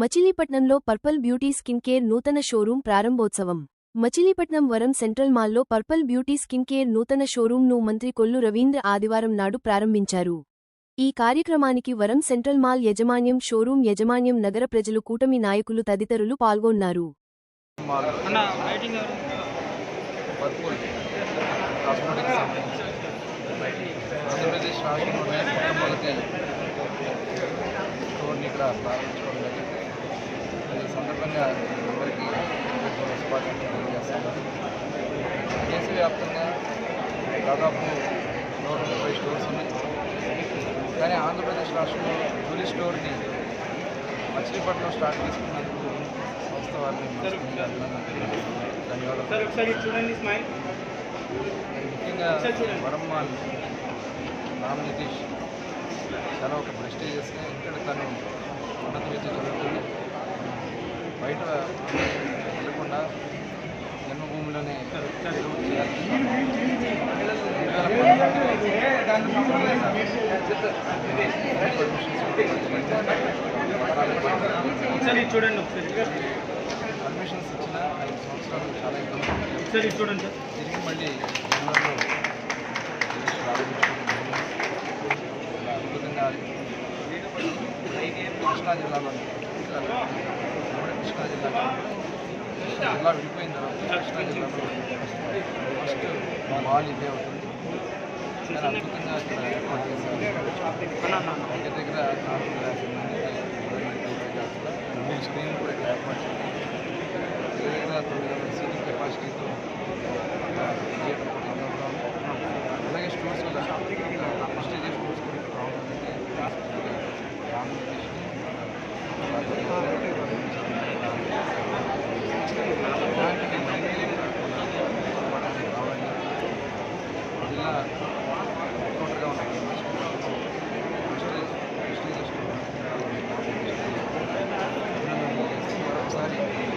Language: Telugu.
మచిలీపట్నంలో పర్పల్ బ్యూటీ స్కిన్ కేర్ నూతన షోరూం ప్రారంభోత్సవం. మచిలీపట్నం వరం సెంట్రల్ మాల్లో పర్పల్ బ్యూటీ స్కిన్ కేర్ నూతన షోరూంను మంత్రి కొల్లు రవీంద్ర ఆదివారం నాడు ప్రారంభించారు. ఈ కార్యక్రమానికి వరం సెంట్రల్ మాల్ యజమాన్యం షోరూం యజమాన్యం నగర ప్రజలు కూటమి నాయకులు తదితరులు పాల్గొన్నారు. ఆంధ్రప్రదేశ్ రాష్ట్రంలోనే మొట్టమొదటి స్టోర్ని ఇక్కడ జరిగింది ఈ సందర్భంగా అందరికీ శుభాకాంక్షలు తెలియజేస్తున్నాను దేశవ్యాప్తంగా దాదాపు నూట ముప్పై స్టోర్స్ ఉన్నాయి కానీ ఆంధ్రప్రదేశ్ రాష్ట్రంలో తొలి స్టోర్ని మచిలీపట్నం స్టార్ట్ చేసుకున్నందుకు సంస్థ వారిని మనస్ఫూర్తిగా అభినందనలు తెలియజేస్తున్నాను. ధన్యవాదాలు సార్ ఒకసారి ఇటు చూడండి స్మైల్ ముఖ్యంగా వరమ్మాల్ రామ్ నితీష్ చాలా ఒక ప్రెస్టీజియస్గా ఇక్కడ తను ఉన్నత విద్య చదువుతుంది బయట వెళ్ళకుండా జన్మభూమిలోనే చూడండి పర్మిషన్స్ ఇచ్చిన ఐదు సంవత్సరాలు చాలా ఇబ్బంది. చూడండి సార్. తిరిగి మళ్ళీ అద్భుతంగా కృష్ణా జిల్లాలో కృష్ణా జిల్లా జిల్లా విడిపోయిన తర్వాత కృష్ణా జిల్లాలో ఫస్ట్ మాల్ ఇదే అవుతుంది చాలా అద్భుతంగా ఇక్కడ ఏర్పాటు చేశారు. దగ్గర దగ్గర నాలుగు వేల మందికి కూడా ఇక్కడ ఏర్పాటు చేశారు. దగ్గర దగ్గర తొమ్మిది వందల సీటింగ్ కెపాసిటీతో Sorry.